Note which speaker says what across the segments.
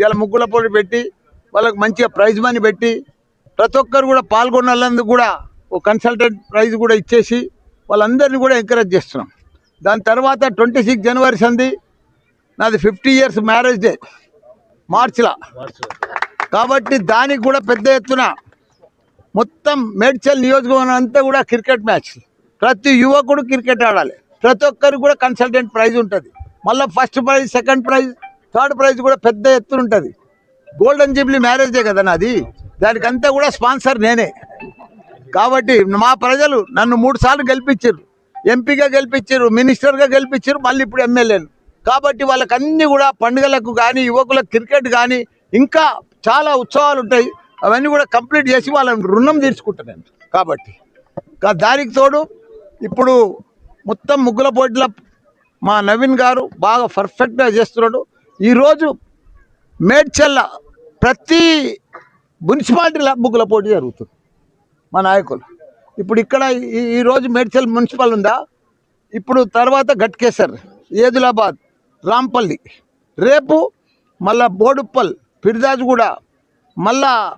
Speaker 1: ఇలా ముగ్గుల పోటీ పెట్టి వాళ్ళకి మంచిగా ప్రైజ్ మనీ పెట్టి ప్రతి ఒక్కరు కూడా పాల్గొనాలందుకు కూడా ఒక కన్సల్టెంట్ ప్రైజ్ కూడా ఇచ్చేసి వాళ్ళందరినీ కూడా ఎంకరేజ్ చేస్తున్నాం. దాని తర్వాత ట్వంటీ సిక్స్ జనవరి సంది నాది ఫిఫ్టీ ఇయర్స్ మ్యారేజ్ డే మార్చిలో. కాబట్టి దానికి కూడా పెద్ద ఎత్తున మొత్తం మేడ్చల్ నియోజకవర్గం అంతా కూడా క్రికెట్ మ్యాచ్. ప్రతి యువకుడు క్రికెట్ ఆడాలి. ప్రతి ఒక్కరికి కూడా కన్సల్టెంట్ ప్రైజ్ ఉంటుంది. మళ్ళీ first prize second prize third prize కూడా పెద్ద ఎత్తున ఉంటుంది. గోల్డెన్ జూబ్లీ మ్యారేజే కదా నాది? దానికంతా కూడా స్పాన్సర్ నేనే. కాబట్టి మా ప్రజలు నన్ను మూడు సార్లు గెలిపించారు ఎంపీగా గెలిపించారు మినిస్టర్గా గెలిపించారు మళ్ళీ ఇప్పుడు ఎమ్మెల్యేలు. కాబట్టి వాళ్ళకి అన్ని కూడా పండుగలకు కానీ యువకులకు క్రికెట్ కానీ ఇంకా చాలా ఉత్సవాలు ఉంటాయి. అవన్నీ కూడా కంప్లీట్ చేసి వాళ్ళని రుణం తీర్చుకుంటున్నాను. కాబట్టి దానికి తోడు ఇప్పుడు మొత్తం ముగ్గుల పోటీల మా నవీన్ గారు బాగా పర్ఫెక్ట్గా చేస్తున్నాడు. ఈరోజు మేడ్చల్ల ప్రతి మున్సిపాలిటీల ముగ్గుల పోటీ జరుగుతుంది. మా నాయకులు. ఇప్పుడు ఇక్కడ ఈ- ఈరోజు మేడ్చల్ మున్సిపల్ ఉందా? ఇప్పుడు తర్వాత గట్కేసర్ ఏదులాబాద్ రాంపల్లి. రేపు మళ్ళా బోడుప్పల్ ఫిర్దాజ్గూడ మళ్ళా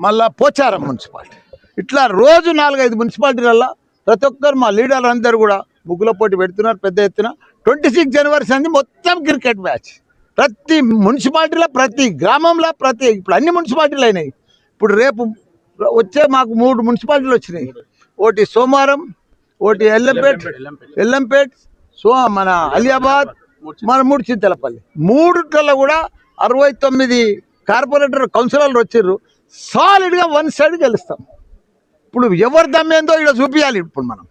Speaker 1: మళ్ళా పోచారం మున్సిపాలిటీ. ఇట్లా రోజు నాలుగైదు మున్సిపాలిటీలల్లో ప్రతి ఒక్కరు మా లీడర్లు అందరూ కూడా ముగ్గుల పోటీ పెడుతున్నారు పెద్ద ఎత్తున. ట్వంటీ సిక్స్ జనవరి సంది మొత్తం క్రికెట్ మ్యాచ్ ప్రతి మున్సిపాలిటీలో ప్రతి గ్రామంలో ప్రతి ఇప్పుడు అన్ని మున్సిపాలిటీలు అయినాయి. ఇప్పుడు రేపు వచ్చే మాకు మూడు మున్సిపాలిటీలు వచ్చినాయి. ఒకటి సోమవారం ఒకటి ఎల్లంపేట్ ఎల్లంపేట్ సో మన అలియాబాద్ మన మూడు చింతలపల్లి. మూడుట్లలో కూడా అరవై తొమ్మిది కార్పొరేటర్ కౌన్సిలర్లు వచ్చారు సాలిడ్గా వన్ సైడ్ గెలుస్తాం. ఇప్పుడు ఎవరి దమ్మేందో ఇక్కడ చూపించాలి ఇప్పుడు మనం.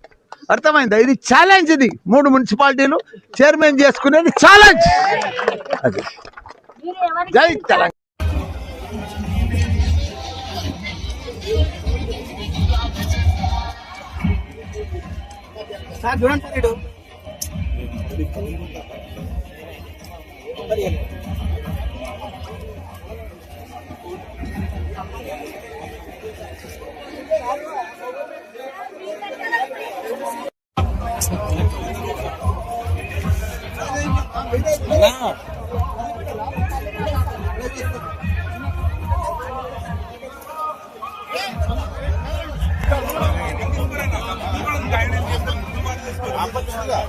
Speaker 1: అర్థమైందా? ఇది ఛాలెంజ్ ఇది. మూడు మున్సిపాలిటీలు చైర్మన్ చేసుకునేది ఛాలెంజ్ అది. జై తెలంగాణ.
Speaker 2: సార్ చూడండి సార్ ఇటు. ఎలా అప్పచ్చుగా